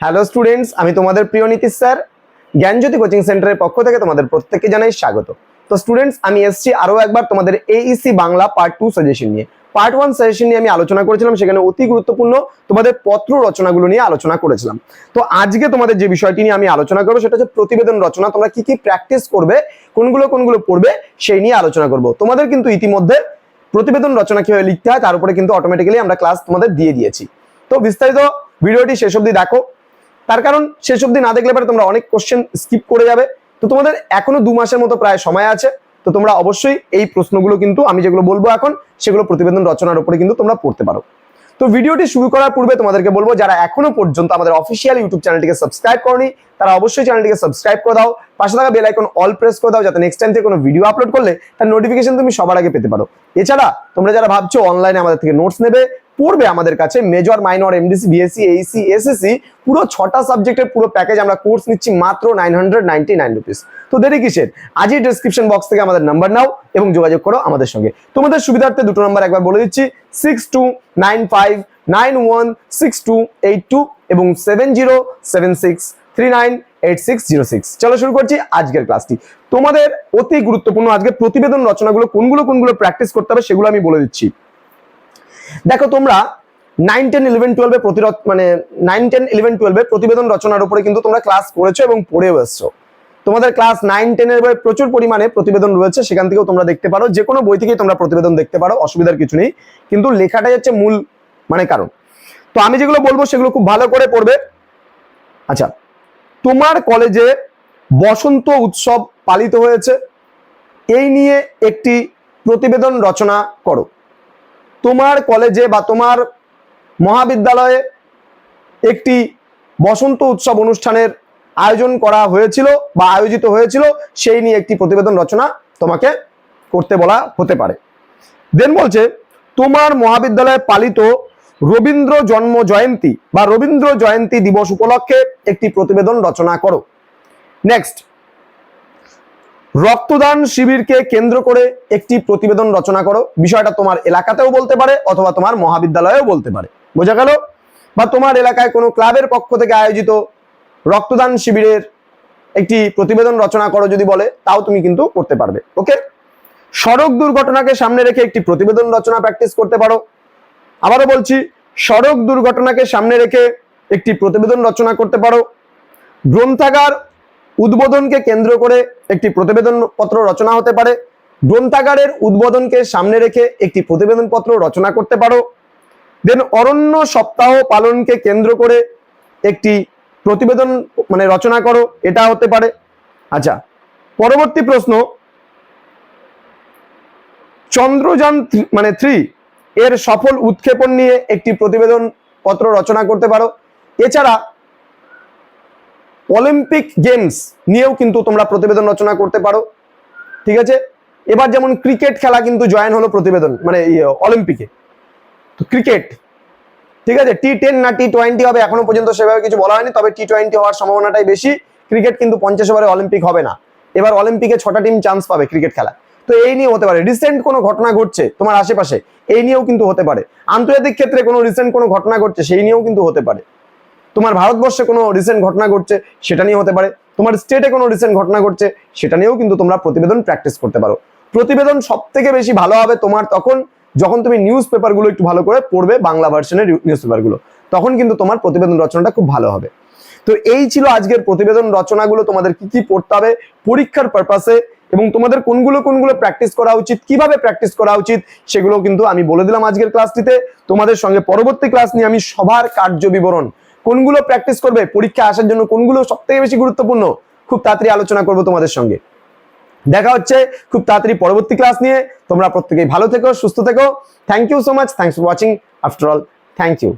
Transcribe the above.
Hello students আমি তোমাদের প্রিয় নীতিশ স্যার। জ্ঞানজ্যোতি কোচিং সেন্টারের পক্ষ থেকে তোমাদের প্রত্যেককে জানাই স্বাগত। তো স্টুডেন্টস আমি এসেছি আরও একবার তোমাদের AEC Bangla part two suggestion নিয়ে। পার্ট ওয়ান সাজেশন নিয়ে আমি আলোচনা করেছিলাম, সেখানে অতি গুরুত্বপূর্ণ তোমাদের পত্র রচনাগুলো নিয়ে আলোচনা করেছিলাম। তো আজকে তোমাদের যে বিষয়টি নিয়ে আমি আলোচনা করব, সেটা হচ্ছে প্রতিবেদন রচনা, তোমরা কি কি প্র্যাকটিস করবে, কোনগুলো কোনগুলো পড়বে, সেই নিয়ে আলোচনা করব। তোমাদের কিন্তু ইতিমধ্যে প্রতিবেদন রচনা কীভাবে লিখতে হয়, তার উপরে কিন্তু অটোমেটিক্যালি আমরা ক্লাস তোমাদের দিয়ে দিয়েছি। তো বিস্তারিত ভিডিওটি শেষ অবধি দেখো। তার কারণ শেষ অবধি না দেখলে পরে তোমরা অনেক কোশ্চেন স্কিপ করে যাবে। তো তোমাদের এখনও দু মাসের মতো প্রায় সময় আছে। তো তোমরা অবশ্যই এই প্রশ্নগুলো কিন্তু আমি যেগুলো বলব এখন, সেগুলো প্রতিবেদন রচনার উপরে কিন্তু তোমরা পড়তে পারো। তো ভিডিওটি শুরু করার পূর্বে তোমাদেরকে বলব, যারা এখনও পর্যন্ত আমাদের অফিসিয়াল ইউটিউব চ্যানেলটিকে সাবস্ক্রাইব করনি, তারা অবশ্যই চ্যানেলটিকে সাবস্ক্রাইব করে দাও। পাশে থাকা বেল আইকন অল প্রেস করে দাও, যাতে নেক্সট টাইম থেকে কোনো ভিডিও আপলোড করলে তার নোটিফিকেশন তুমি সবার আগে পেতে পারো। এছাড়া তোমরা যারা ভাবছ অনলাইনে আমাদের থেকে নোটস নেবে পড়বে আমাদের কাছে major minor MDC BSC AEC SSC পুরো ছটা সাবজেক্টের পুরো প্যাকেজ আমরা কোর্স নিচ্ছি মাত্র nine hundred ninety nine rupees তো দেরি কিসের? আজই ডেসক্রিপশন বক্স থেকে আমাদের নাম্বার নাও এবং যোগাযোগ করো আমাদের সঙ্গে। তোমাদের সুবিধার্থে দুটো নাম্বার একবার বলে দিচ্ছি six two nine five nine one six two eight two এবং seven zero seven six three nine eight six zero six চলো শুরু করছি আজকের ক্লাসটি তোমাদের অতি গুরুত্বপূর্ণ আজকে প্রতিবেদন রচনাগুলো কোনগুলো কোনগুলো প্র্যাকটিস করতে হবে সেগুলো আমি বলে দিচ্ছি। দেখো তোমরা নাইন টেন ইলেভেন টুয়েলভে প্রতিরোধ মানে নাইন টেন ইলেভেন টুয়েলভে প্রতিবেদন রচনার উপরে কিন্তু তোমরা ক্লাস করেছ এবং পড়েও এসছো। তোমাদের ক্লাস নাইন টেনের বই প্রচুর পরিমাণে প্রতিবেদন রয়েছে, সেখান থেকেও তোমরা দেখতে পারো। যে কোনো বই থেকেই তোমরা প্রতিবেদন দেখতে পারো, অসুবিধার কিছু নেই। কিন্তু লেখাটাই হচ্ছে মূল মানে কারণ। তো আমি যেগুলো বলব সেগুলো খুব ভালো করে পড়বে। আচ্ছা তোমার কলেজে বসন্ত উৎসব পালিত হয়েছে। এই নিয়ে একটি প্রতিবেদন রচনা করো। তোমার কলেজে বা তোমার মহাবিদ্যালয়ে একটি বসন্ত উৎসব অনুষ্ঠানের আয়োজন করা হয়েছিল বা আয়োজিত হয়েছিল, সেই নিয়ে একটি প্রতিবেদন রচনা তোমাকে করতে বলা হতে পারে। দেন বলছে, তোমার মহাবিদ্যালয়ে পালিত রবীন্দ্র জন্ম জয়ন্তী বা রবীন্দ্র জয়ন্তী দিবস উপলক্ষে একটি প্রতিবেদন রচনা করো। নেক্সট রক্তদান শিবিরকে কেন্দ্র করে একটি প্রতিবেদন রচনা করো। বিষয়টা তোমার এলাকাতেও বলতে পারে অথবা তোমার মহাবিদ্যালয়েও বলতে পারে। বোঝা গেল? বা তোমার এলাকায় কোনো ক্লাবের পক্ষ থেকে আয়োজিত রক্তদান শিবিরের একটি প্রতিবেদন রচনা করো যদি বলে, তাও তুমি কিন্তু করতে পারবে। ওকে? সড়ক দুর্ঘটনাকে সামনে রেখে একটি প্রতিবেদন রচনা প্র্যাকটিস করতে পারো। আবারও বলছি, সড়ক দুর্ঘটনাকে সামনে রেখে একটি প্রতিবেদন রচনা করতে পারো। গ্রন্থাগার উদ্বোধনকে কেন্দ্র করে একটি প্রতিবেদন পত্র রচনা হতে পারে। গ্রন্থাগারের উদ্বোধনকে সামনে রেখে একটি প্রতিবেদন পত্র রচনা করতে পারো। দেন অরণ্য সপ্তাহ পালনকে কেন্দ্র করে একটি প্রতিবেদন মানে রচনা করো, এটা হতে পারে। আচ্ছা পরবর্তী প্রশ্ন। চন্দ্রযান মানে থ্রি, এর সফল উৎক্ষেপণ নিয়ে একটি প্রতিবেদন পত্র রচনা করতে পারো। এছাড়া অলিম্পিক গেমস নিয়েও কিন্তু তোমরা প্রতিবেদন রচনা করতে পারো। ঠিক আছে? এবার যেমন ক্রিকেট খেলা কিন্তু জয়েন হলো প্রতিবেদন মানে ইয়ে, অলিম্পিকে তো ক্রিকেট ঠিক আছে? টি টেন না টি টোয়েন্টি হবে এখনও পর্যন্ত সেভাবে কিছু বলা হয়নি তবে টি টোয়েন্টি হওয়ার সম্ভাবনাটাই বেশি। ক্রিকেট কিন্তু পঞ্চাশ ওভারে অলিম্পিক হবে না। এবার অলিম্পিকে ছটা টিম চান্স পাবে ক্রিকেট খেলা তো এই নিয়ে হতে পারে। রিসেন্ট কোনো ঘটনা ঘটছে তোমার আশেপাশে? এই নিয়েও কিন্তু হতে পারে। আন্তর্জাতিক ক্ষেত্রে কোনো রিসেন্ট কোনো ঘটনা ঘটছে সেই নিয়েও কিন্তু হতে পারে। তোমার ভারতবর্ষে কোনো রিসেন্ট ঘটনা ঘটছে, সেটা নিয়ে হতে পারে। তোমার স্টেটে কোনো রিসেন্ট ঘটনা ঘটছে, সেটা নিয়েও কিন্তু তোমরা প্রতিবেদন প্র্যাকটিস করতে পারো। প্রতিবেদন সব থেকে বেশি ভালো হবে তোমার তখন যখন তুমি নিউজ পেপারগুলো একটু ভালো করে পড়বে, বাংলা ভার্সনের নিউজ পেপারগুলো তখন কিন্তু তোমার প্রতিবেদন রচনাটা খুব ভালো হবে। তো এই ছিল আজকের প্রতিবেদন রচনাগুলো, তোমাদের কি কি পড়তে হবে, পরীক্ষার পারপাসে এবং তোমাদের কোনগুলো কোনগুলো প্র্যাকটিস করা উচিত, কীভাবে প্র্যাকটিস করা উচিত সেগুলো কিন্তু আমি বলে দিলাম আজকের ক্লাসটিতে তোমাদের সঙ্গে পরবর্তী ক্লাস নিয়ে আমি সবার কার্য বিবরণ কোনগুলো প্র্যাকটিস করবে, পরীক্ষা আসার জন্য কোনগুলো সব থেকে বেশি গুরুত্বপূর্ণ, খুব তাড়াতাড়ি আলোচনা করব তোমাদের সঙ্গে। দেখা হচ্ছে খুব তাড়াতাড়ি পরবর্তী ক্লাস নিয়ে। তোমরা প্রত্যেকেই ভালো থেকো, সুস্থ থেকো। Thank you so much thanks for watching after all thank you